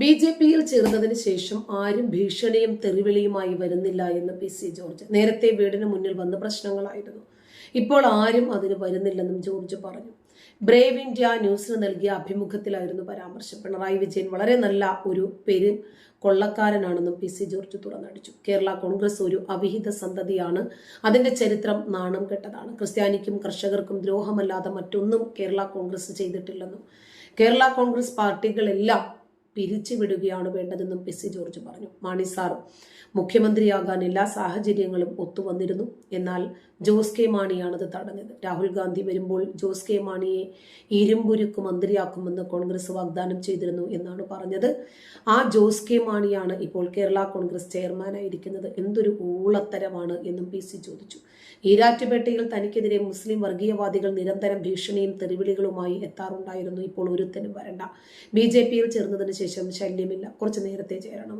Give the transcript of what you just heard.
B J പിയിൽ ചേർന്നതിന് ശേഷം ആരും ഭീഷണിയും തെറിവിളിയുമായി വരുന്നില്ല എന്ന് പി സി ജോർജ് നേരത്തെ വീടിന് മുന്നിൽ വന്ന പ്രശ്നങ്ങളായിരുന്നു. ഇപ്പോൾ ആരും അതിന് വരുന്നില്ലെന്നും ജോർജ് പറഞ്ഞു. ബ്രേവ് ഇന്ത്യ ന്യൂസിന് നൽകിയ അഭിമുഖത്തിലായിരുന്നു പരാമർശം. പിണറായി വിജയൻ വളരെ നല്ല ഒരു പെരു കൊള്ളക്കാരനാണെന്നും പി സി ജോർജ് തുറന്നടിച്ചു. കേരള കോൺഗ്രസ് ഒരു അവിഹിത സന്തതിയാണ്. അതിന്റെ ചരിത്രം നാണം കെട്ടതാണ്. ക്രിസ്ത്യാനിക്കും കർഷകർക്കും ദ്രോഹമല്ലാതെ മറ്റൊന്നും കേരള കോൺഗ്രസ് ചെയ്തിട്ടില്ലെന്നും. കേരള കോൺഗ്രസ് പാർട്ടികളെല്ലാം പിരിച്ചുവിടുകയാണ് വേണ്ടതെന്നും പി സി ജോർജ് പറഞ്ഞു. മാണി സാർ മുഖ്യമന്ത്രിയാകാൻ എല്ലാ സാഹചര്യങ്ങളും ഒത്തുവന്നിരുന്നു. എന്നാൽ ജോസ് കെ മാണിയാണത് തടഞ്ഞത്. രാഹുൽ ഗാന്ധി വരുമ്പോൾ ജോസ് കെ മാണിയെ ഇരുമ്പുരുക്ക് മന്ത്രിയാക്കുമെന്ന് കോൺഗ്രസ് വാഗ്ദാനം ചെയ്തിരുന്നു എന്നാണ് പറഞ്ഞത്. ആ ജോസ് കെ മാണിയാണ് ഇപ്പോൾ കേരള കോൺഗ്രസ് ചെയർമാനായിരിക്കുന്നത്. എന്തൊരു ഊളത്തരമാണ് എന്നും പി സി ചോദിച്ചു. ഈരാറ്റുപേട്ടയിൽ തനിക്കെതിരെ മുസ്ലിം വർഗീയവാദികൾ നിരന്തരം ഭീഷണിയും തെറിവിളികളുമായി എത്താറുണ്ടായിരുന്നു. ഇപ്പോൾ ഒരുത്തനും വരണ്ട. ബി ജെ പിയിൽ ചേർന്നതിന് ശേഷം ശല്യമില്ല. കുറച്ച് നേരത്തെ ചേരണം.